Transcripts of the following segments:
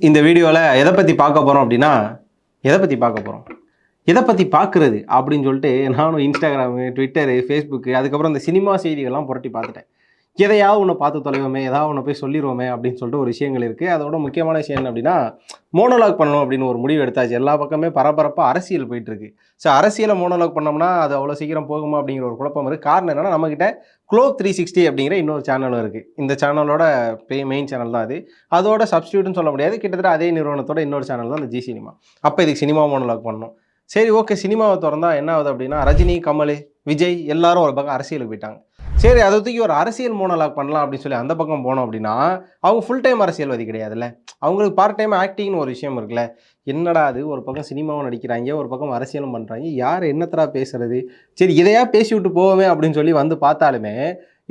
இந்த வீடியோவில் எதை பற்றி பார்க்க போகிறோம் அப்படின்னா எதை பற்றி பார்க்க போகிறோம் எதை பற்றி பார்க்குறது அப்படின்னு சொல்லிட்டு நானும் இன்ஸ்டாகிராமு ட்விட்டரு ஃபேஸ்புக்கு அதுக்கப்புறம் இந்த சினிமா செய்திகள்லாம் புரட்டி பார்த்துட்டேன். எதையாவது ஒன்று பார்த்து தொலைவோமே ஏதாவது ஒன்று போய் சொல்லிடுவோமே அப்படின்னு சொல்லிட்டு ஒரு விஷயங்கள் இருக்குது அதோட முக்கியமான விஷயம் என்ன அப்படின்னா மோனோலாக் பண்ணணும் அப்படின்னு ஒரு முடிவு எடுத்தாச்சு. எல்லா பக்கமே பரபரப்பாக அரசியல் போயிட்டுருக்கு ஸோ அரசியலை மோனோலாக் பண்ணோம்னா அது அவ்வளோ சீக்கிரம் போகுமா அப்படிங்கிற ஒரு குழப்பம் இருக்குது காரணம் என்னென்னா நம்மக்கிட்ட க்ளோப் த்ரீ சிக்ஸ்டி அப்படிங்கிற இன்னொரு சேனலும் இருக்குது இந்த சேனலோட பே மெயின் சேனல் தான் அது. அதோட சப்ஸ்டியூட்னு சொல்ல முடியாது. கிட்டத்தட்ட அதே நிறுவனத்தோட இன்னொரு சேனல் தான் இந்த ஜி சினிமா அப்போ இதுக்கு சினிமா மோனோலாக் பண்ணணும். சரி ஓகே சினிமாவை திறந்தா என்ன ஆகுது அப்படின்னா ரஜினி கமல் விஜய் எல்லாரும் ஒரு பக்கம் அரசியலுக்கு போயிட்டாங்க. சரி அதை தூக்கி ஒரு அரசியல் மோனலாக் பண்ணலாம் அப்படின்னு சொல்லி அந்த பக்கம் போனோம் அப்படின்னா அவங்க ஃபுல் டைம் அரசியல்வாதி கிடையாதுல்ல. அவங்களுக்கு பார்ட் டைம் ஆக்டிங்னு ஒரு விஷயம் இருக்குல்ல. என்னடா அது? ஒரு பக்கம் சினிமாவும் நடிக்கிறாங்க ஒரு பக்கம் அரசியலும் பண்ணுறாங்க யார் என்னத்தரா பேசுறது? சரி இதையா பேசி விட்டு போவோமே அப்படின்னு சொல்லி வந்து பார்த்தாலுமே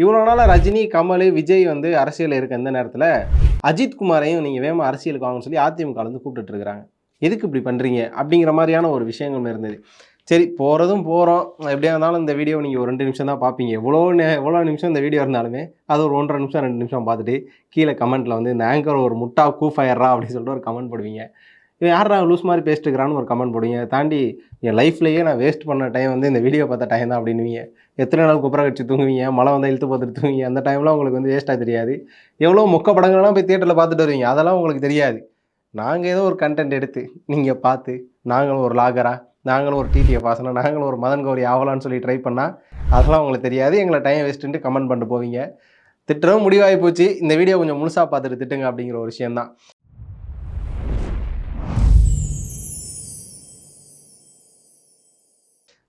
இவ்வளோ நாளாக ரஜினி கமல் விஜய் வந்து அரசியல் இருக்க இந்த நேரத்தில் அஜித் குமாரையும் நீங்கள் வேமா அரசியலுக்கு வாங்கன்னு சொல்லி அதிமுக வந்து கூப்பிட்டுட்டு இருக்கிறாங்க. எதுக்கு இப்படி பண்ணுறீங்க அப்படிங்கிற மாதிரியான ஒரு விஷயங்கள் இருந்தது. சரி போகிறதும் போகிறோம் எப்படியா இருந்தாலும் இந்த வீடியோ நீங்கள் ஒரு ரெண்டு நிமிஷம் தான் பார்ப்பீங்க எவ்வளோ நே எவ்வளோ நிமிஷம் இந்த வீடியோ இருந்தாலுமே அது ஒரு ஒன்றரை நிமிஷம் ரெண்டு நிமிஷம் பார்த்துட்டு கீழே கமெண்ட்டில் வந்து இந்த ஆங்கர் ஒரு முட்டா கூஃபயர்ரா அப்படின்னு சொல்லிட்டு ஒரு கமெண்ட் போடுவீங்க. இவன் யாரா லூஸ் மாதிரி பேசிட்டுக்கிறான்னு ஒரு கமெண்ட் போடுவீங்க. தாண்டி என் லைஃப்லேயே நான் வேஸ்ட் பண்ண டைம் வந்து இந்த வீடியோ பார்த்த டைம் தான் அப்படின்னுவீங்க. எத்தனை நாள் குப்புற கட்சி தூங்குவீங்க? மழை வந்தால் இழுத்து பார்த்துட்டு தூங்குவீங்க. அந்த டைம்லாம் உங்களுக்கு வந்து வேஸ்ட்டாக தெரியாது. எவ்வளோ மொக்க படங்கள்லாம் போய் தியேட்டரில் பார்த்துட்டு வருவீங்க? அதெல்லாம் உங்களுக்கு தெரியாது. நாங்கள் ஏதோ ஒரு கண்டென்ட் எடுத்து நீங்கள் பார்த்து நாங்களும் ஒரு லாகராக நாங்களும் ஒரு டிடிஎஃப் வாசனை நாங்களும் ஒரு மதன் கௌரி ஆகலான்னு சொல்லி ட்ரை பண்ணால் அதெல்லாம் உங்களுக்கு தெரியாது. எங்களை டைம் வேஸ்ட்டுன்ட்டு கமெண்ட் பண்ணிட்டு போவீங்க. திட்டுறவும் முடிவாகி போச்சு. இந்த வீடியோ கொஞ்சம் முழுசாக பார்த்துட்டு திட்டுங்க அப்படிங்கிற ஒரு விஷயம்தான்.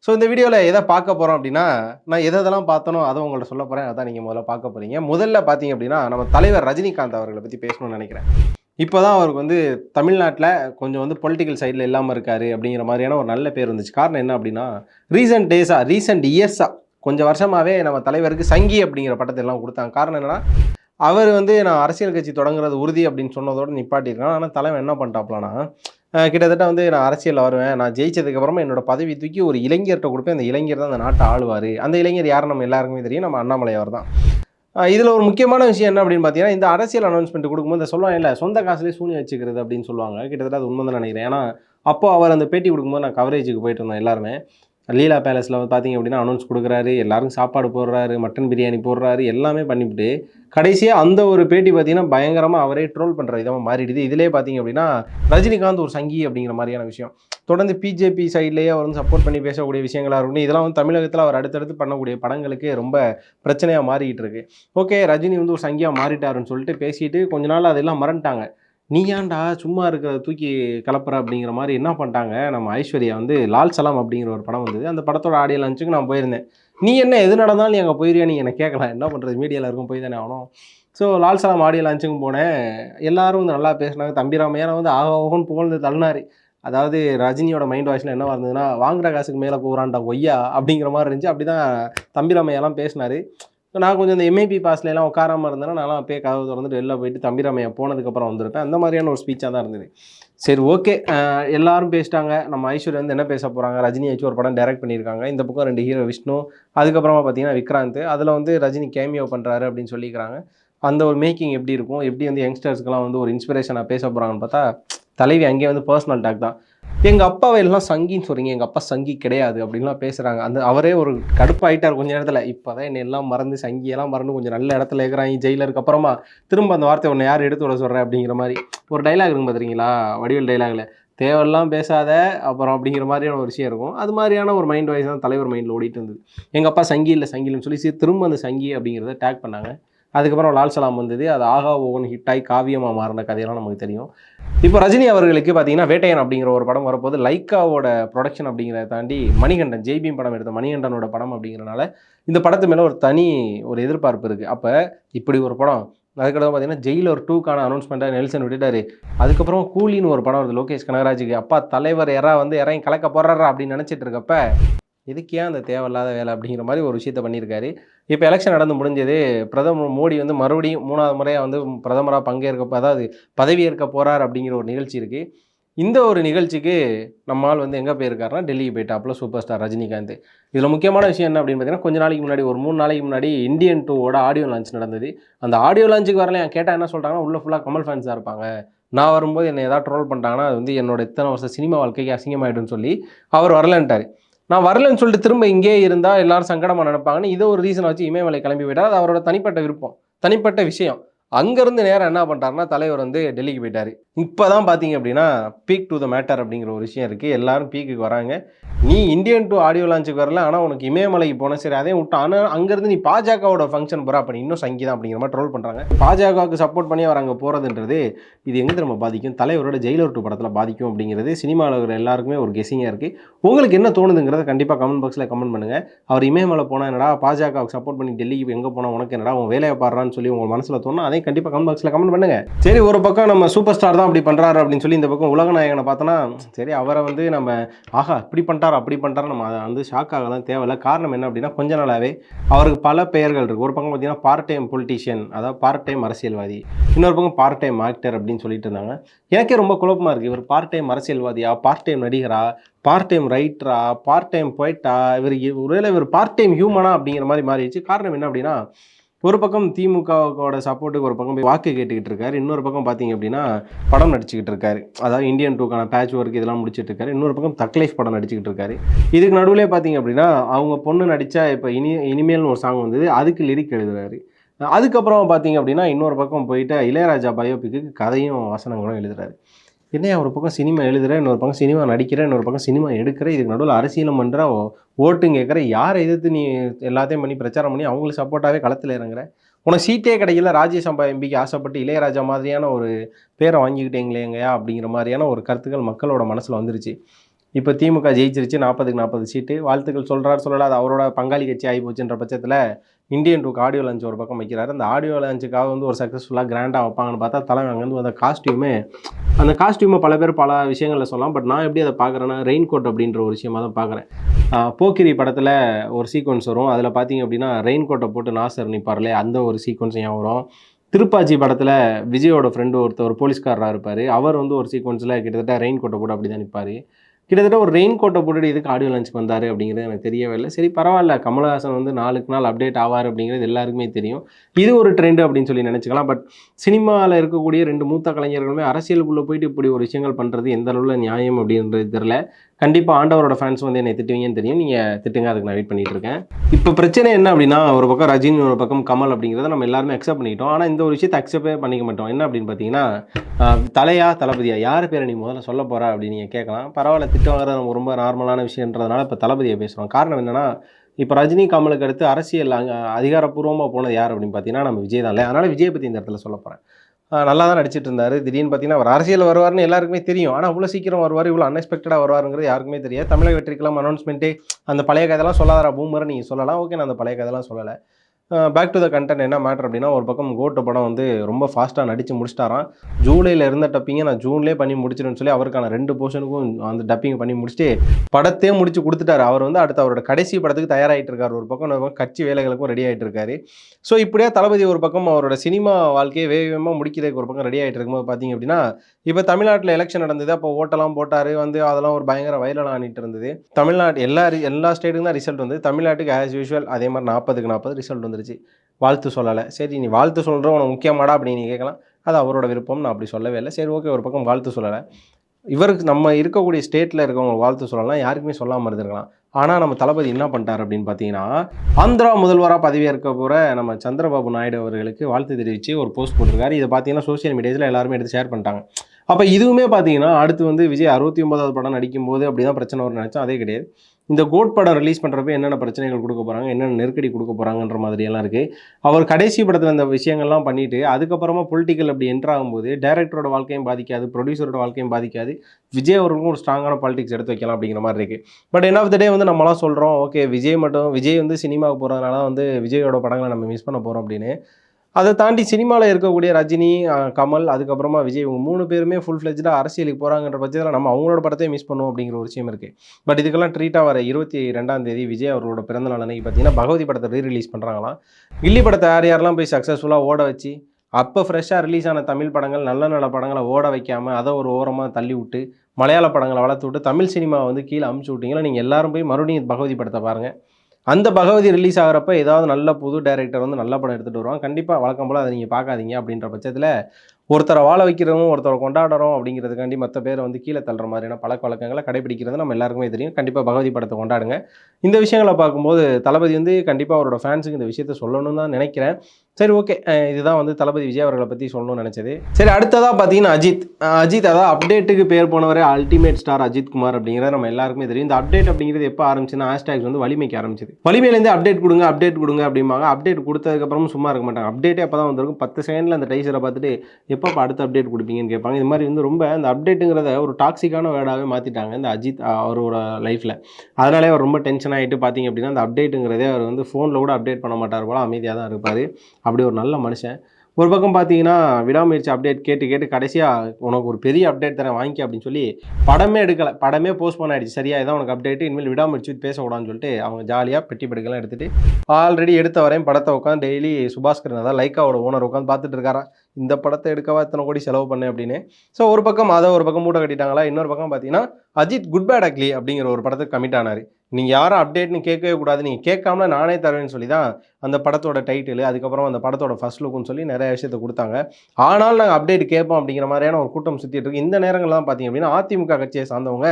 ஸோ இந்த வீடியோவில் எதை பார்க்க போகிறோம் அப்படின்னா நான் எதை எதெல்லாம் பார்த்தனோ அதை உங்கள்ட்ட சொல்ல போகிறேன் அதான் நீங்கள் முதல்ல பார்க்க போகிறீங்க முதல்ல பார்த்தீங்க அப்படின்னா நம்ம தலைவர் ரஜினிகாந்த் அவர்களை பற்றி பேசணும்னு நினைக்கிறேன். இப்போ தான் அவருக்கு வந்து தமிழ்நாட்டில் கொஞ்சம் வந்து பொலிட்டிக்கல் சைடில் இல்லாமல் இருக்கார் அப்படிங்கிற மாதிரியான ஒரு நல்ல பேர் வந்துச்சு. காரணம் என்ன அப்படின்னா ரீசெண்ட் டேஸாக ரீசெண்ட் இயர்ஸாக கொஞ்சம் வருஷமாகவே நம்ம தலைவருக்கு சங்கி அப்படிங்கிற பட்டத்தை எல்லாம் கொடுத்தாங்க. காரணம் என்னென்னா அவர் வந்து நான் அரசியல் கட்சி தொடங்குறது உறுதி அப்படின்னு சொன்னதோடு நிப்பாட்டியிருக்கான் ஆனால் தலைவன் என்ன பண்ணிட்டாப்லனா கிட்டத்தட்ட வந்து நான் அரசியலில் வருவேன் நான் ஜெயிச்சதுக்கப்புறமா என்னோடய என்னோட பதவி தூக்கி ஒரு இளைஞர்கிட்ட கொடுப்பேன். அந்த இளைஞர் தான் அந்த நாட்டை ஆளுவார். அந்த இளைஞர் யார் நம்ம எல்லாருக்குமே தெரியும். நம்ம அண்ணாமலையார் தான் இதில் ஒரு முக்கியமான விஷயம் என்ன அப்படின்னு பார்த்தீங்கன்னா இந்த அரசியல் அனௌன்ஸ்மெண்ட் கொடுக்கும்போது இந்த சொல்லுவாங்க இல்லை சொந்த காசுலேயே சூனியம் வச்சுக்கிறது அப்படின்னு சொல்லுவாங்க. கிட்டத்தட்ட அது உண்மை தான் நினைக்கிறேன். ஏன்னா அப்போ அவர் அந்த பேட்டி கொடுக்கும்போது நான் கவரேஜுக்கு போயிட்டு இருந்தேன் எல்லாருமே. லீலா பேலஸில் வந்து பார்த்தீங்க அப்படின்னா அனௌன்ஸ் கொடுக்குறாரு எல்லாருக்கும் சாப்பாடு போடுறாரு மட்டன் பிரியாணி போடுறாரு எல்லாமே பண்ணிவிட்டு கடைசியாக அந்த ஒரு பேட்டி பார்த்தீங்கன்னா பயங்கரமாக அவரே ட்ரோல் பண்ணுற விதமாக மாறிடுது. இதிலே பார்த்தீங்க அப்படின்னா ரஜினிகாந்த் ஒரு சங்கி அப்படிங்கிற மாதிரியான விஷயம். தொடர்ந்து பிஜேபி சைட்லேயே அவர் வந்து சப்போர்ட் பண்ணி பேசக்கூடிய விஷயங்களாக இருக்கட்டும் இதெல்லாம் வந்து தமிழகத்தில் அவர் அடுத்தடுத்து பண்ணக்கூடிய படங்களுக்கு ரொம்ப பிரச்சனையாக மாறிக்கிட்டு இருக்கு. ஓகே ரஜினி வந்து ஒரு சங்கியாக மாறிட்டாருன்னு சொல்லிட்டு பேசிட்டு கொஞ்ச நாள் அதெல்லாம் மறந்துட்டாங்க. நீ ஏன்டா சும்மா இருக்கிறத தூக்கி கலப்புற அப்படிங்கிற மாதிரி என்ன பண்ணிட்டாங்க? நம்ம ஐஸ்வர்யா வந்து லால் சலாம் அப்படிங்கிற ஒரு படம் வந்தது. அந்த படத்தோட ஆடியோ லான்ச்சுக்கு நான் போயிருந்தேன். நீ என்ன எது நடந்தாலும் நீ அங்கே போயிருவியா? நீ என்ன கேட்கலாம் என்ன பண்ணுறது மீடியாவில் இருக்கும் போய் தானே ஆகணும். ஸோ லால் சலாம் ஆடியோ லான்ச்சுக்கும் போனேன். எல்லாரும் வந்து நல்லா பேசினாங்க. தம்பி ராமையார் வந்து ஆக ஓகன்னு புகழ்ந்து தள்ளினாரு. அதாவது ரஜினியோட மைண்ட் வாய்ஸில் என்ன இருந்ததுன்னா வாங்குற காசுக்கு மேலே போகிறான்டா ஒய்யா அப்படிங்கிற மாதிரி இருந்துச்சு. அப்படி தான் தம்பி பேசினார். நான் கொஞ்சம் இந்த எம்ஐபி பாஸ்ல எல்லாம் இருந்தேன்னா நான்லாம் அப்பயே கதவு திறந்துட்டு வெளில போயிட்டு தம்பிராமையா போனதுக்கப்புறம் வந்திருப்பேன். அந்த மாதிரியான ஒரு ஸ்பீச்சாக தான் இருந்தது. சரி ஓகே எல்லாரும் பேசிட்டாங்க. நம்ம ஐஸ்வர்யா வந்து என்ன பேச போகிறாங்க ரஜினி வச்சு ஒரு படம் டைரக்ட் பண்ணியிருக்காங்க. இந்த பக்கம் ரெண்டு ஹீரோ விஷ்ணு அதுக்கப்புறமா பார்த்தீங்கன்னா விக்ராந்த். அதில் வந்து ரஜினி கேமியோ பண்ணுறாரு அப்படின்னு சொல்லிக்கிறாங்க அந்த ஒரு மேக்கிங் எப்படி இருக்கும்? எப்படி வந்து யங்ஸ்டர்ஸ்க்குலாம் வந்து ஒரு இன்ஸ்பிரேஷனாக பேச போகிறாங்கன்னு பார்த்தா தலைவி அங்கேயே வந்து பர்சனல் டாக் தான். எங்கள் அப்பாவை எல்லாம் சங்கின்னு சொல்கிறீங்க எங்கள் அப்பா சங்கி கிடையாது அப்படின்லாம் பேசுகிறாங்க அந்த அவரே ஒரு கடுப்பாயிட்டார் கொஞ்ச நேரத்தில். இப்போ தான் என்னை எல்லாம் மறந்து சங்கியெல்லாம் மறந்து கொஞ்சம் நல்ல இடத்துல இருக்கிறாங்க ஜெயிலருக்கு அப்புறமா திரும்ப அந்த வார்த்தை ஒன்று யார் எடுத்து விட சொல்கிறேன் அப்படிங்கிற மாதிரி. ஒரு டைலாக் இருக்கும் பார்த்துறீங்களா வடிவில் டைலாகில் தேவையெல்லாம் பேசாத அப்புறம் அப்படிங்கிற மாதிரியான ஒரு விஷயம் இருக்கும். அது மாதிரியான ஒரு மைண்ட் வாய்ஸ் தான் தலைவர் மைண்டில் ஓடிட்டு இருந்தது. எங்கள் அப்பா சங்கி இல்லை சங்கிலன்னு சொல்லி திரும்ப அந்த சங்கி அப்படிங்கிறத டேக் பண்ணாங்க. அதுக்கப்புறம் லால் சலாம் வந்தது. அது ஆகா ஓகன் ஹிட்டாய் காவியமாக மாறின கதையெல்லாம் நமக்கு தெரியும். இப்போ ரஜினி அவர்களுக்கு பார்த்தீங்கன்னா வேட்டையன் அப்படிங்கிற ஒரு படம் வரப்போது லைக்காவோட ப்ரொடக்ஷன் அப்படிங்கிறத தாண்டி மணிகண்டன் ஜெய்பீம் படம் எடுத்த மணிகண்டனோட படம் அப்படிங்கிறனால இந்த படத்து மேலே ஒரு தனி ஒரு எதிர்பார்ப்பு இருக்குது அப்போ இப்படி ஒரு படம். அதுக்கப்புறம் பார்த்தீங்கன்னா ஜெயிலர் டூக்கான அனௌன்ஸ்மெண்ட்டாக நெல்சன் விட்டுட்டாரு. அதுக்கப்புறம் கூலின்னு ஒரு படம் வருது லோகேஷ் கனகராஜுக்கு. அப்பா தலைவர் யாரா வந்து இறங்கி கலக்க போடுறாரா அப்படின்னு நினச்சிட்டு இருக்கப்ப இதுக்கு ஏன் அந்த தேவையில்லாத வேலை அப்படிங்கிற மாதிரி ஒரு விஷயத்த பண்ணியிருக்காரு? இப்போ எலெக்ஷன் நடந்து முடிஞ்சது பிரதமர் மோடி வந்து மறுபடியும் மூணாவது முறையாக வந்து பிரதமராக பங்கேற்க அதாவது பதவியேற்க போகிறார் அப்படிங்கிற ஒரு நிகழ்ச்சி இருக்குது இந்த ஒரு நிகழ்ச்சிக்கு நம்ம ஆள் வந்து எங்கே போயிருக்காருன்னா டெல்லிக்கு போயிட்டாப்புல சூப்பர் ஸ்டார் ரஜினிகாந்த். இதில் முக்கியமான விஷயம் என்ன அப்படின்னு பார்த்தீங்கன்னா கொஞ்ச நாளைக்கு முன்னாடி ஒரு மூணு நாளைக்கு முன்னாடி இந்தியன் டூவோட ஆடியோ லான்ச் நடந்தது. அந்த ஆடியோ லான்ச்சுக்கு வரல கேட்டால் என்ன சொல்கிறாங்கன்னா உள்ள ஃபுல்லாக கமல் ஃபேன்ஸாக இருப்பாங்க. நான் வரும்போது என்னை ஏதாவது ட்ரோல் பண்ணிட்டாங்கன்னா அது வந்து என்னோட இத்தனை வருஷம் சினிமா வாழ்க்கைக்கு அசிங்கமாயிடும்னு சொல்லி அவர் வரலன்ட்டார். நான் வரலன்னு சொல்லிட்டு திரும்ப இங்கே இருந்தால் எல்லாரும் சங்கடமாக நினைப்பாங்கன்னு இதை ஒரு ரீசனை வச்சு இமயமலை கிளம்பி விட்டார் அது அவரோட தனிப்பட்ட விருப்பம். தனிப்பட்ட விஷயம். அங்கேருந்து நேரம் என்ன பண்ணிட்டாருன்னா தலைவர் வந்து டெல்லிக்கு போயிட்டாரு. இப்போ தான் பார்த்தீங்க அப்படின்னா பீக் டு த மேட்டர் அப்படிங்கிற ஒரு விஷயம் இருக்குது எல்லாரும் பீக்குக்கு வராங்க. நீ இந்தியன் டு ஆடியோ லான்ச்சுக்கு வரல ஆனால் உனக்கு இமயமலைக்கு போன சரி அதையும் விட்டு ஆனால் அங்கேருந்து நீ பாஜகவோட ஃபங்க்ஷன் போகிற அப்போ இன்னும் இன்னும் தான் அப்படிங்கிற மாதிரி ட்ரோல் பண்ணுறாங்க பாஜகவுக்கு சப்போர்ட் பண்ணி அவர் அங்கே போகிறதுன்றது இது எங்கே திரும்ப பாதிக்கும்? தலைவரோட ஜெயிலர் டூ படத்தில் பாதிக்கும் அப்படிங்கிறது சினிமாவில் இருக்கிற எல்லாருக்குமே ஒரு கெஸிங்காக இருக்குது உங்களுக்கு என்ன தோணுதுங்கிறத கண்டிப்பாக கமெண்ட் பாக்ஸில் கமெண்ட் பண்ணுங்கள் அவர் இமயமலை போனால் என்னடா பாஜகவுக்கு சப்போர்ட் பண்ணி டெல்லிக்கு எங்கே போனால் உனக்கு என்னடா உன் வேலையை பாடுறான்னு சொல்லி உங்கள் மனசில் தோணும் அதையும் கண்டிப்பாக கமெண்ட் பாக்ஸில் கமெண்ட் பண்ணுங்கள் சரி ஒரு பக்கம் நம்ம சூப்பர் ஸ்டார் தான் அப்படி பண்ணுறாரு அப்படின்னு சொல்லி இந்த பக்கம் உலக நாயகனை பார்த்தோன்னா சரி அவரை வந்து நம்ம ஆஹா இப்படி பண்ணிட்டார் அப்படி பண்ணிட்டாரு நம்ம அதை வந்து ஷாக் ஆகலாம் தேவையில்ல. காரணம் என்ன அப்படின்னா கொஞ்ச நாளாகவே அவருக்கு பல பெயர்கள் இருக்குது ஒரு பக்கம் பார்த்தீங்கன்னா பார்ட் டைம் பொலிட்டீஷியன் அதாவது பார்ட் டைம் அரசியல்வாதி. இன்னொரு பக்கம் பார்ட் டைம் ஆக்டர் அப்படின்னு சொல்லிட்டு இருந்தாங்க. எனக்கே ரொம்ப குழப்பமாக இருக்குது இவர் பார்ட் டைம் அரசியல்வாதியா பார்ட் டைம் நடிகரா பார்ட் டைம் ரைட்டரா பார்ட் டைம் போயிட்டா இவர் ஒருவேளை இவர் பார்ட் டைம் ஹியூமனா அப்படிங்கிற மாதிரி மாறிடுச்சு. காரணம் என்ன அப்படின்னா ஒரு பக்கம் திமுகவோட சப்போர்ட்டுக்கு ஒரு பக்கம் போய் வாக்கு கேட்டுக்கிட்டு இருக்காரு. இன்னொரு பக்கம் பார்த்தீங்க அப்படின்னா படம் நடிச்சுக்கிட்டு இருக்காரு. அதாவது இந்தியன் டூக்கான பேட்ச் ஒர்க் இதெல்லாம் முடிச்சிட்டு இருக்காரு. இன்னொரு பக்கம் தக்லைஃப் படம் நடிச்சுக்கிட்டு இருக்காரு. இதுக்கு நடுவில் பார்த்தீங்க அப்படின்னா அவங்க பொண்ணு நடித்தா இப்போ இனி இனிமேல்னு ஒரு சாங் வந்தது. அதுக்கு லிரிக் எழுதுறாரு. அதுக்கப்புறம் பார்த்தீங்க அப்படின்னா இன்னொரு பக்கம் போயிட்டு இளையராஜா பயோபிக்கு கதையும் வசனங்களும் எழுதுறாரு. என்னையா ஒரு பக்கம் சினிமா எழுதுகிறேன் இன்னொரு பக்கம் சினிமா நடிக்கிறேன் இன்னொரு பக்கம் சினிமா எடுக்கிறேன் இதுக்கு நடுவில் அரசியலும் பண்ணுற ஓட்டும் கேட்குற யாரை எதிர்த்து நீ எல்லாத்தையும் பண்ணி பிரச்சாரம் பண்ணி அவங்களுக்கு சப்போர்ட்டாகவே களத்தில் இறங்குற? உனக்கு சீட்டே கிடைக்கல ராஜ்யசபா எம்பிக்கு ஆசைப்பட்டு இளையராஜா மாதிரியான ஒரு பேரை வாங்கிக்கிட்டீங்களேங்கயா அப்படிங்கிற மாதிரியான ஒரு கருத்துக்கள் மக்களோட மனசில் வந்துருச்சு. இப்போ திமுக ஜெயிச்சிருச்சு நாற்பதுக்கு நாற்பது சீட்டு. வாழ்த்துக்கள் சொல்கிறார் சொல்லலாம் அது அவரோட பங்காளி கட்சி ஆகி போச்சுன்ற பட்சத்தில் இந்தியன் டூக்கு ஆடியோ லஞ்ச் ஒரு பக்கம் வைக்கிறாரு. அந்த ஆடியோ லஞ்சுக்காக வந்து ஒரு சக்ஸஸ்ஃபுல்லாக கிராண்டாக வைப்பாங்கன்னு பார்த்தா தலைவன் அங்கேருந்து அந்த காஸ்டியூமே அந்த காஸ்டியூமை பல பேர் பல விஷயங்களில் சொல்லலாம். பட் நான் எப்படி அதை பார்க்குறேன்னா ரெயின் கோட் அப்படின்ற ஒரு விஷயமாக தான் பார்க்குறேன். போக்கிரி படத்தில் ஒரு சீக்வன்ஸ் வரும். அதில் பார்த்தீங்க அப்படின்னா ரெயின் கோட்டை போட்டு நாசர் நிற்பார்லே அந்த ஒரு சீக்வன்ஸ் ஏன் வரும். திருப்பாச்சி படத்தில் விஜயோட ஃப்ரெண்டு ஒருத்தர் ஒரு போலீஸ்காரராக இருப்பார். அவர் வந்து ஒரு சீக்வன்ஸில் கிட்டத்தட்ட ரெயின் கோட்டை போட்டு அப்படி தான் நிற்பார் கிட்டத்தட்ட ஒரு ரெயின் கோட்டை போட்டுட்டு இதுக்கு ஆடியோ லஞ்சுக்கு வந்தார் அப்படிங்கிறது எனக்கு தெரியவே இல்லை. சரி பரவாயில்ல. கமலஹாசன் வந்து நாளுக்கு நாள் அப்டேட் ஆவார் அப்படிங்கிறது எல்லாருக்குமே தெரியும். இது ஒரு ட்ரெண்டு அப்படின்னு சொல்லி நினச்சிக்கலாம். பட் சினிமாவில் இருக்கக்கூடிய ரெண்டு மூத்த கலைஞர்களுமே அரசியலுக்குள்ளே போயிட்டு இப்படி ஒரு விஷயங்கள் பண்ணுறது எந்த அளவில் நியாயம் அப்படின்றது தெரில கண்டிப்பாக ஆண்டவரோட ஃபேன்ஸ் வந்து என்னை திட்டுவீங்கன்னு தெரியும். நீங்கள் திட்டுங்க அதுக்கு நான் வெயிட் பண்ணிட்டு இருக்கேன் இப்போ பிரச்சனை என்ன அப்படின்னா ஒரு பக்கம் ரஜினி ஒரு பக்கம் கமல் அப்படிங்கிறத நம்ம எல்லாருமே அக்செப்ட் பண்ணிக்கிட்டோம். ஆனால் இந்த ஒரு விஷயத்தை அக்செப்டே பண்ணிக்க மாட்டோம். என்ன அப்படின்னு பார்த்தீங்கன்னா தலையா தளபதியா யார் பேரை நீ முதல்ல சொல்ல போற அப்படின்னு நீங்கள் கேட்கலாம் பரவாயில்ல திட்டு வாங்குறது நம்ம ரொம்ப நார்மலான விஷயன்றதுனால இப்போ தளபதியை பேசுகிறோம் காரணம் என்னென்னா இப்போ ரஜினி கமலுக்கு அடுத்து அரசியல் அங்கே அதிகாரப்பூர்வமாக போனது யார் அப்படின்னு பார்த்தீங்கன்னா நம்ம விஜய் தான் இல்லை அதனால் விஜய் பற்றி இந்த இடத்துல சொல்ல போகிறேன் நல்லா தான் நடிச்சிட்டு இருந்தார் திடீர்னு பார்த்தீங்கன்னா அவர் அரசியல் வருவார்னு எல்லாருக்குமே தெரியும். ஆனால் அவ்வளோ சீக்கிரம் வருவார் இவ்வளோ அன்எக்ஸ்பெக்டடாக வருவாருங்கிறது யாருக்குமே தெரியாது. தமிழக வெற்றிக்கெல்லாம் அனௌன்ஸ்மெண்ட்டே அந்த பழைய கதையெல்லாம் சொல்லாதரா பூமரை நீங்கள் சொல்லலாம். ஓகே நான் அந்த பழைய கதையெல்லாம் சொல்லலை. பேக் டு த கண்டென்ட் என்ன மேட்ரு அப்படின்னா ஒரு பக்கம் கோட்ட படம் வந்து ரொம்ப ஃபாஸ்ட்டாக நடித்து முடிச்சிட்டாராம். ஜூலையில் இருந்த டப்பிங்கை நான் ஜூன்லேயே பண்ணி முடிச்சிடுன்னு சொல்லி அவருக்கான ரெண்டு போர்ஷனுக்கும் அந்த டப்பிங் பண்ணி முடிச்சுட்டு படத்தையே முடிச்சு கொடுத்துட்டாரு. அவர் வந்து அடுத்து அவரோட கடைசி படத்துக்கு தயாராகிட்டு இருக்காரு. ஒரு பக்கம் பக்கம் கட்சி வேலைகளுக்கும் ரெடி ஆகிட்டு இருக்காரு. ஸோ இப்படியே தளபதி ஒரு பக்கம் அவரோட சினிமா வாழ்க்கையை வேக வேகமாக முடிக்கிறதுக்கு ஒரு பக்கம் ரெடி ஆகிட்டு இருக்கும்போது பார்த்தீங்க அப்படின்னா இப்போ தமிழ்நாட்டில் எலெக்ஷன் நடந்தது. அப்போ ஓட்டெல்லாம் போட்டார். வந்து அதெல்லாம் ஒரு பயங்கர வயலாக ஆனிட்டு இருந்தது. தமிழ்நாட்டு எல்லா எல்லா ஸ்டேட்டுக்கும் தான் ரிசல்ட் வந்து தமிழ்நாட்டுக்கு ஆஸ் யூஷுவல் அதே மாதிரி நாற்பதுக்கு நாற்பது ரிசல்ட் வந்து வந்துருச்சு. வாழ்த்து சொல்லலை. சரி நீ வாழ்த்து சொல்கிற உனக்கு முக்கியமாடா அப்படின்னு நீ கேட்கலாம். அது அவரோட விருப்பம் நான் அப்படி சொல்லவே இல்லை. சரி ஓகே ஒரு பக்கம் வாழ்த்து சொல்லலை. இவருக்கு நம்ம இருக்கக்கூடிய ஸ்டேட்டில் இருக்கவங்க வாழ்த்து சொல்லலாம் யாருக்குமே சொல்லாமல் இருந்திருக்கலாம். ஆனால் நம்ம தளபதி என்ன பண்ணிட்டார் அப்படின்னு பார்த்தீங்கன்னா ஆந்திரா முதல்வராக பதவியேற்க போகிற நம்ம சந்திரபாபு நாயுடு அவர்களுக்கு வாழ்த்து தெரிவித்து ஒரு போஸ்ட் போட்டிருக்காரு. இதை பார்த்தீங்கன்னா சோஷியல் மீடியாஸில் எல்லாருமே எடுத்து ஷேர் பண்ணிட்டாங்க. அப்போ இதுவுமே பார்த்தீங்கன்னா அடுத்து வந்து விஜய் அறுபத்தி ஒன்பதாவது படம் நடிக்கும்போது அப்படி தான் பிரச்சனை வரும்னு நினச்சோம். அதே கிடையாது. இந்த கோட் படம் ரிலீஸ் பண்ணுறப்ப என்னென்ன பிரச்சனைகள் கொடுக்க போகிறாங்க என்னென்ன நெருக்கடி கொடுக்க போகிறாங்கன்ற மாதிரியெல்லாம் இருக்குது அவர் கடைசி படத்தில் அந்த விஷயங்கள்லாம் பண்ணிவிட்டு அதுக்கப்புறமா பொலிட்டிக்கல் அப்படி என்ட்ரு ஆகும்போது டேரக்டரோட வாழ்க்கையும் பாதிக்காது ப்ரொடியூசரோட வாழ்க்கையும் பாதிக்காது விஜய் அவர்களுக்கும் ஒரு ஸ்ட்ராங்கான பாலிடிக்ஸ் எடுத்து வைக்கலாம் அப்படிங்கிற மாதிரி இருக்குது பட் என் ஆஃப் த டே வந்து நம்மளாம் சொல்கிறோம் ஓகே விஜய் மட்டும் விஜய் வந்து சினிமாவுக்கு போகிறதுனால வந்து விஜயோட படங்களை நம்ம மிஸ் பண்ண போகிறோம் அப்படின்னு. அதை தாண்டி சினிமாவில் இருக்கக்கூடிய ரஜினி கமல் அதுக்கப்புறமா விஜய் இவங்க மூணு பேருமே ஃபுல் ஃப்ளெஜ்டாக அரசியலுக்கு போகிறாங்கன்ற பட்சத்தில் நம்ம அவங்களோட படத்தையும் மிஸ் பண்ணுவோம் அப்படிங்கிற ஒரு விஷயம் இருக்குது பட் இதுக்கெல்லாம் ட்ரீட்டாக வர இருபத்தி ரெண்டாம் தேதி விஜய் அவர்களோட பிறந்த நாள் அன்றைக்கி பார்த்தீங்கன்னா பகவதி படத்தை ரீ ரிலீஸ் பண்ணுறாங்களாம் கில்லி படத்தை யார் யாரெல்லாம் போய் சக்ஸஸ்ஃபுல்லாக ஓட வச்சு அப்போ ஃப்ரெஷ்ஷாக ரிலீஸ் ஆன தமிழ் படங்கள் நல்ல நல்ல படங்களை ஓட வைக்காமல் அதை ஒரு ஓரமாக தள்ளி விட்டு மலையாள படங்களை வளர்த்து விட்டு தமிழ் சினிமாவை வந்து கீழே அமுச்சு விட்டிங்களா நீங்கள் எல்லாரும் போய் மறுபடியும் பகவதி படத்தை பாருங்கள் அந்த பகவதி ரிலீஸ் ஆகிறப்ப ஏதாவது நல்ல புது டைரக்டர் வந்து நல்ல படம் எடுத்துகிட்டு வருவாங்க. கண்டிப்பாக வழக்கம் போல் அதை நீங்கள் பார்க்காதீங்க அப்படின்ற பட்சத்தில் ஒருத்தரை வாழ வைக்கிறவங்க ஒருத்தரை கொண்டாடுறோம் அப்படிங்கிறதுக்காண்டி மற்ற பேரை வந்து கீழே தள்ளுற மாதிரியான பழக்க வழக்கங்களை கடைபிடிக்கிறது நம்ம எல்லாருக்குமே தெரியும். கண்டிப்பாக பகவதி படத்தை கொண்டாடுங்க. இந்த விஷயங்களை பார்க்கும்போது தளபதி வந்து கண்டிப்பாக அவரோட ஃபேன்ஸுக்கு இந்த விஷயத்த சொல்லணும்னு தான் நினைக்கிறேன். சரி ஓகே இதுதான் வந்து தளபதி விஜய் அவர்களை பற்றி சொல்லணும்னு நினச்சது. சரி அடுத்ததாக பார்த்தீங்கன்னா அஜித். அஜித் அதாவது அப்டேட்டுக்கு பேர் போனவரே அல்டிமேட் ஸ்டார் அஜித் குமார் அப்படிங்கிறத நம்ம எல்லாருக்குமே தெரியும். இந்த அப்டேட் அப்படிங்கிறது எப்போ ஆரம்பிச்சுன்னா ஹேஷ்டாக்ஸ் வந்து வலிமைக்கு ஆரம்பிச்சது. வலிமையிலேருந்து அப்டேட் கொடுங்க அப்டேட் கொடுங்க அப்படிம்பாங்க. அப்டேட் கொடுத்ததுக்கப்புறமும் சும்மா இருக்க மாட்டாங்க. அப்டேட்டே அப்போ தான் வந்திருக்கும். பத்து செகண்டில் அந்த டைசரை பார்த்துட்டு எப்போ அடுத்த அப்டேட் கொடுப்பீங்கன்னு கேட்பாங்க. இது மாதிரி வந்து ரொம்ப அந்த அப்டேட்டுங்கிறத ஒரு டாக்ஸிக்கான வேர்டாகவே மாற்றிட்டாங்க இந்த அஜித் அவரோட லைஃப்பில் அதனாலே அவர் ரொம்ப டென்ஷன் ஆகிட்டு பார்த்தீங்க அப்படின்னா அந்த அப்டேட்டுங்கிறதே அவர் வந்து ஃபோனில் கூட அப்டேட் பண்ண மாட்டார் போல அமைதியாக தான் இருப்பார். அப்படி ஒரு நல்ல மனுஷன். ஒரு பக்கம் பார்த்தீங்கன்னா விடாமுயற்சி அப்டேட் கேட்டு கேட்டு கடைசியாக உனக்கு ஒரு பெரிய அப்டேட் தரேன் வாங்கி அப்படின்னு சொல்லி படமே எடுக்கலை. படமே போஸ்ட்போன் ஆகிடுச்சு சரியா இதான் உனக்கு அப்டேட் இனிமேல் விடாமுயற்சி பேசக்கூடாதுன்னு சொல்லிட்டு அவங்க ஜாலியாக பெட்டி பெடுக்கெல்லாம் எடுத்துகிட்டு ஆல்ரெடி எடுத்த வரையும் படத்தை உட்காந்து டெய்லி சுபாஸ்கரன் தான் லைக்காவோட ஓனர் உட்காந்து பார்த்துட்டு இருக்காரா இந்த படத்தை எடுக்கவா இத்தனை கோடி செலவு பண்ணேன் அப்படின்னு. ஸோ ஒரு பக்கம் அதை ஒரு பக்கம் மூட்டை கட்டிட்டாங்களா? இன்னொரு பக்கம் பார்த்தீங்கன்னா அஜித் குட் பேட் அக்லி அப்படிங்கிற ஒரு படத்துக்கு கமிட் ஆனார். நீங்கள் யாரும் அப்டேட்னு கேட்கவே கூடாது. நீங்கள் கேட்காமல நானே தருவேன்னு சொல்லி தான் அந்த படத்தோட டைட்டில் அதுக்கப்புறம் அந்த படத்தோட ஃபஸ்ட் லுக்குன்னு சொல்லி நிறைய விஷயத்தை கொடுத்தாங்க. ஆனால் நாங்கள் அப்டேட் கேட்போம் அப்படிங்கிற மாதிரியான ஒரு கூட்டம் சுற்றிட்டு இருக்கு. இந்த நேரங்கள்லாம் பார்த்தீங்க அப்படின்னா அதிமுக கட்சியை சார்ந்தவங்க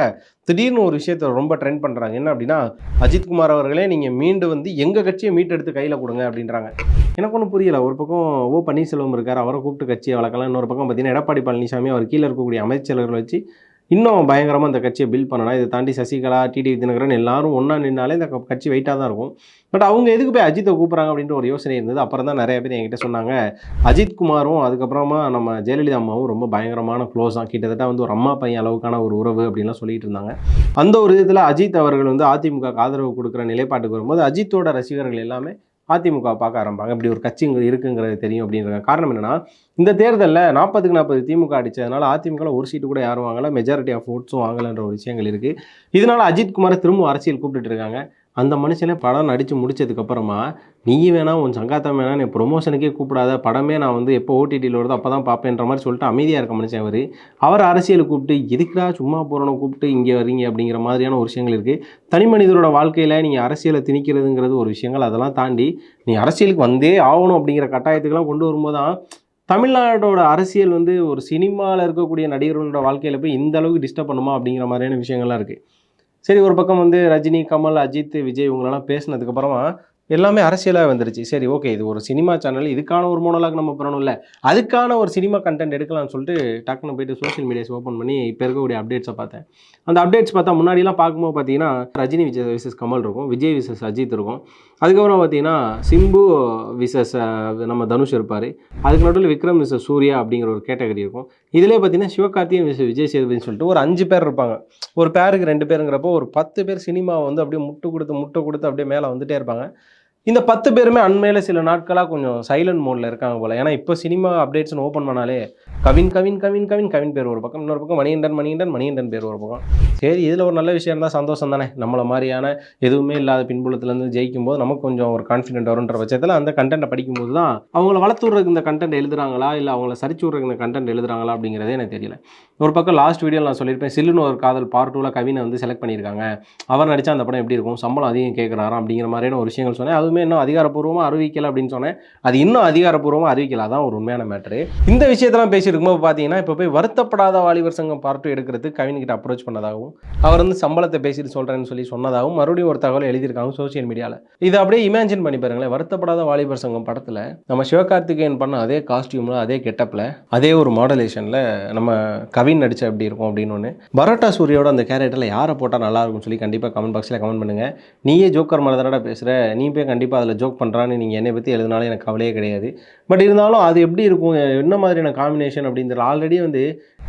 திடீர்னு ஒரு விஷயத்தை ரொம்ப ட்ரெண்ட் பண்ணுறாங்க என்ன அப்படின்னா அஜித்குமார் அவர்களே நீங்கள் மீண்டு வந்து எங்கள் கட்சியை மீட்டெடுத்து கையில் கொடுங்க அப்படின்றாங்க. எனக்கு ஒன்றும் புரியல. ஒரு பக்கம் ஓ பன்னீர்செல்வம் இருக்கார் அவரை கூப்பிட்டு கட்சியை வளர்க்கலாம். இன்னொரு பக்கம் பார்த்தீங்கன்னா எடப்பாடி பழனிசாமி அவர் கீழே இருக்கக்கூடிய அமைச்சர்களை வச்சு இன்னும் பயங்கரமாக அந்த கட்சியை பில்ட் பண்ணலாம். இதை தாண்டி சசிகலா டிடிவி தினகரன் எல்லாரும் ஒன்றா நின்னாலே இந்த கட்சி வெயிட்டாக தான் இருக்கும். பட் அவங்க எதுக்கு போய் அஜித்தை கூப்பிட்றாங்க அப்படின்ற ஒரு யோசனை இருந்தது. அப்புறம் தான் நிறைய பேர் என்கிட்ட சொன்னாங்க அஜித் குமாரும் அதுக்கப்புறமா நம்ம ஜெயலலிதா அம்மாவும் ரொம்ப பயங்கரமான க்ளோஸ் தான் கிட்டத்தட்ட வந்து ஒரு அம்மா பையன் அளவுக்கான ஒரு உறவு அப்படின்லாம் சொல்லிட்டு இருந்தாங்க. அந்த ஒரு விதத்தில் அஜித் அவர்கள் வந்து அதிமுக ஆதரவு கொடுக்குற நிலைப்பாட்டுக்கு வரும்போது அஜித்தோட ரசிகர்கள் எல்லாமே அதிமுக பார்க்க ஆரம்பிப்பாங்க. இப்படி ஒரு கட்சி இருக்குங்கிறது தெரியும் அப்படின்ற காரணம் என்னன்னா இந்த தேர்தலில் நாற்பதுக்கு நாற்பது திமுக அடித்ததுனால அதிமுகவில் ஒரு சீட்டு கூட யாரும் வாங்கல. மெஜாரிட்டி ஆஃப் ஓட்ஸும் வாங்கலைன்ற ஒரு விஷயங்கள் இருக்குது இதனால் அஜித்குமாரை திரும்ப அரசியல் கூப்பிட்டுட்டு இருக்காங்க. அந்த மனுஷனே படம் நடித்து முடிச்சதுக்கப்புறமா நீ வேணா உன் சங்காத்தம் வேணா நீ ப்ரொமோஷனுக்கே கூப்பிடாத. படமே நான் வந்து எப்போ ஓடிடியில் வருதோ அப்போ தான் பார்ப்பேன்ற மாதிரி சொல்லிட்டு அமைதியாக இருக்க மனுஷன் அவர். அவர் அரசியல் கூப்பிட்டு எதுக்குடா சும்மா போகிறவனை கூப்பிட்டு இங்கே வரீங்க அப்படிங்கிற மாதிரியான ஒரு விஷயங்கள் இருக்குது தனி மனிதரோட வாழ்க்கையில் நீங்கள் அரசியலை திணிக்கிறதுங்கிறது ஒரு விஷயங்கள். அதெல்லாம் தாண்டி நீ அரசியலுக்கு வந்தே ஆகணும் அப்படிங்கிற கட்டாயத்துக்கெல்லாம் கொண்டு வரும்போது தான் தமிழ்நாட்டோட அரசியல் வந்து ஒரு சினிமாவில் இருக்கக்கூடிய நடிகர்களோட வாழ்க்கையில் போய் இந்த அளவுக்கு டிஸ்டர்ப் பண்ணுமா அப்படிங்கிற மாதிரியான விஷயங்கள்லாம் இருக்குது சரி ஒரு பக்கம் வந்து ரஜினி கமல் அஜித் விஜய் இவங்களெல்லாம் பேசினதுக்கப்புறமா எல்லாமே அரசியலாக வந்துருச்சு. சரி ஓகே இது ஒரு சினிமா சேனல் இதுக்கான ஒரு மோனோலாக் நம்ம பண்ணணும்ல அதுக்கான ஒரு சினிமா கண்டென்ட் எடுக்கலாம்னு சொல்லிட்டு டக்குன்னு போயிட்டு சோஷியல் மீடியாஸ் ஓப்பன் பண்ணி இப்போ இருக்கக்கூடிய அப்டேட்ஸை பார்த்தேன். அந்த அப்டேட்ஸ் பார்த்தா முன்னாடிலாம் பார்க்கும்போது பார்த்தீங்கன்னா ரஜினி விஜய் விசஸ் கமல் இருக்கும் விஜய் விசஸ் அஜித் இருக்கும். அதுக்கப்புறம் பார்த்தீங்கன்னா சிம்பு விசஸ் நம்ம தனுஷ் இருப்பார். அதுக்கு நடுவில் விக்ரம் விசஸ் சூர்யா அப்படிங்கிற ஒரு கேட்டகரி இருக்கும். இதிலே பார்த்தீங்கன்னா சிவகார்த்திகேயன் விசஸ் விஜய் சேதுபதினு சொல்லிட்டு ஒரு அஞ்சு பேர் இருப்பாங்க. ஒரு பேருக்கு ரெண்டு பேருங்கிறப்போ ஒரு பத்து பேர் சினிமா வந்து அப்படியே முட்டு கொடுத்து முட்டை கொடுத்து அப்படியே மேலே வந்துட்டே இருப்பாங்க. இந்த பத்து பேருமே அண்மையில் சில நாட்களாக கொஞ்சம் சைலண்ட் மோடில் இருக்காங்க போல். ஏன்னா இப்போ சினிமா அப்டேட்ஸ்னு ஓப்பன் பண்ணாலே கவின் கவின் கவின் கவின் கவின் பேர் ஒரு பக்கம் இன்னொரு பக்கம் மணிகண்டன் மணிகண்டன் மணிகண்டன் பேர் ஒரு பக்கம். சரி இதில் ஒரு நல்ல விஷயம் தான் சந்தோஷம் தானே. நம்மளை மாதிரியான எதுவுமே இல்லாத பின்புலத்துலேருந்து ஜெயிக்கும் போது நமக்கு கொஞ்சம் ஒரு கான்ஃபிடென்ட் வரும்ன்ற பட்சத்தில் அந்த கண்டென்ட்டை படிக்கும்போது தான் அவங்கள வளர்த்து விட்றதுக்கு இந்த கண்டென்ட் எழுதுறாங்களா? இல்லை அவங்கள சரிச்சு விட்றதுக்கு இந்த கண்டென்ட் எழுதுறாங்களா அப்படிங்கிறதே எனக்கு தெரியல. ஒரு பக்கம் லாஸ்ட் வீடியோவில் நான் சொல்லியிருப்பேன் சில்லுன்னு ஒரு காதல் பார்ட் டூவில் கவினை வந்து செலக்ட் பண்ணியிருக்காங்க. அவர் நடித்தா அந்த படம் எப்படி இருக்கும்? சம்பளம் அதிகம் கேட்குறாராம் அப்படிங்கிற மாதிரியான ஒரு விஷயங்கள் சொன்னேன். அதுவுமே இன்னும் அதிகாரப்பூர்வமாக அறிவிக்கல அப்படின்னு சொன்னேன். அது இன்னும் அதிகாரப்பூர்வமாக அறிவிக்கல. அதான் ஒரு உண்மையான மேட்ரு இந்த விஷயத்தெல்லாம் பேசியிருக்கும்போது பார்த்தீங்கன்னா இப்போ போய் வருத்தப்படாத வாலிபர் சங்கம் பார்ட் டூ எடுக்கிறதுக்கு கவின்கிட்ட அப்ரோச் பண்ணதாகவும் அவர் வந்து சம்பளத்தை பேசிட்டு சொல்கிறேன்னு சொல்லி சொன்னதாகவும் மறுபடியும் ஒரு தகவல் எழுதியிருக்காங்க சோஷியல் மீடியாவில் இதை அப்படியே இமேஜின் பண்ணி பாருங்களேன். வருத்தப்படாத வாலிபர் சங்கம் படத்தில் நம்ம சிவகார்த்திகேயன் பண்ண அதே காஸ்டியூமில் அதே கெட்டப்பில் அதே ஒரு மாடலேஷனில் நம்ம கவின் நடிச்ச எப்படி இருக்கும் அப்படின்னு ஒன்று பரோட்டா சூரியோட அந்த கேரக்டரில் யாரை போட்டால் நல்லாயிருக்கும்னு சொல்லி கண்டிப்பாக கமெண்ட் பாக்ஸில் கமெண்ட் பண்ணுங்கள் நீயே ஜோக்கர் மேலே தானடா பேசுகிற நீ போய் கண்டிப்பாக அதில் ஜோக் பண்ணுறான்னு நீங்கள் என்னை பற்றி எழுதினாலும் எனக்கு கவலையே கிடையாது. பட் இருந்தாலும் அது எப்படி இருக்கும் என்ன மாதிரியான காம்பினேஷன் அப்படிங்கிற ஆல்ரெடி வந்து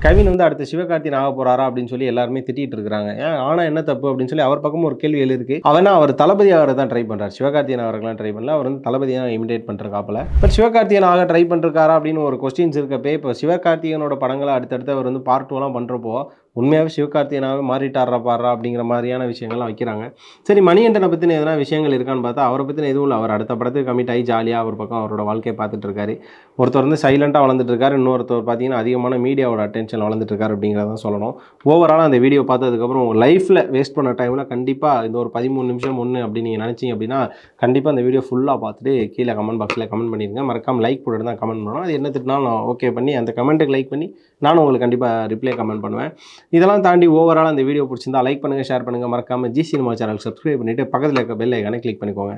கவின் வந்து அடுத்த சிவகார்த்தியன் ஆக போறாரா அப்படின்னு சொல்லி எல்லாருமே திட்டிட்டு இருக்காங்க ஆனால் ஆனா என்ன தப்பு அப்படின்னு சொல்லி அவர் பக்கமும் ஒரு கேள்வி எழுதிருக்கு அவனா அவர் தளபதி ஆகிற தான் ட்ரை பண்றாரு. சிவகார்த்தியன் அவர்களாம் ட்ரை பண்ணல. அவர் வந்து தளபதியாக இமிடேட் பண்ணிருக்காப்புல பட் சிவகார்த்தியன் ஆக ட்ரை பண்ணிருக்காரா அப்படின்னு ஒரு கொஸ்டின்ஸ் இருக்கப்பே இப்போ சிவகார்த்திகனோட படங்களை அடுத்தடுத்து அவர் வந்து பார்ட் டூலாம் பண்ணுறப்போ உண்மையாகவே சிவகார்த்தியனாகவே மாறிட்டாரா பாடுறா அப்படிங்கிற மாதிரியான விஷயங்கள்லாம் வைக்கிறாங்க. சரி மணிகண்டனை பற்றின எதனா விஷயங்கள் இருக்கான்னு பார்த்தா அவரை பற்றின எதுவும் இல்லை. அவர் அடுத்த படத்துக்கு கமிட் ஆகி ஜாலியாக ஒரு பக்கம் அவரோட வாழ்க்கையை பார்த்துட்டு இருக்காரு ஒருத்தர் வந்து சைலண்ட்டாக வளர்ந்துட்டு இருக்காரு இன்னொருத்தர் பார்த்தீங்கன்னா அதிகமான மீடியாவோட அட்டென்ஷன் டென்ஷன் வளர்ந்துட்டு இருக்காரு அப்படிங்கிறத சொல்லணும். ஓவராலாக அந்த வீடியோ பார்த்ததுக்கப்புறம் உங்கள் லைஃப்பில் வேஸ்ட் பண்ண டைமில் கண்டிப்பாக இந்த ஒரு பதிமூணு நிமிஷம் ஒன்று அப்படின்னு நீங்கள் நினச்சிங்க அப்படின்னா கண்டிப்பாக அந்த வீடியோ ஃபுல்லாக பார்த்துட்டு கீழே கமெண்ட் பாக்ஸில் கமெண்ட் பண்ணிடுங்க மறக்காமல் லைக் போட்டுட்டு தான் கமெண்ட் பண்ணணும். அது என்ன திட்டினாலும் ஓகே பண்ணி அந்த கமெண்ட்டுக்கு லைக் பண்ணி நானும் உங்களுக்கு கண்டிப்பாக ரிப்ளை கமெண்ட் பண்ணுவேன். இதெல்லாம் தாண்டி ஓவரால் அந்த வீடியோ பிடிச்சிருந்தா லைக் பண்ணுங்கள் ஷேர் பண்ணுங்கள் மறக்காமல் ஜி சினிமா சேனல் சப்ஸ்கிரைப் பண்ணிவிட்டு பக்கத்தில் இருக்க பெல் ஐக்கானே கிளிக் பண்ணிக்கோங்க.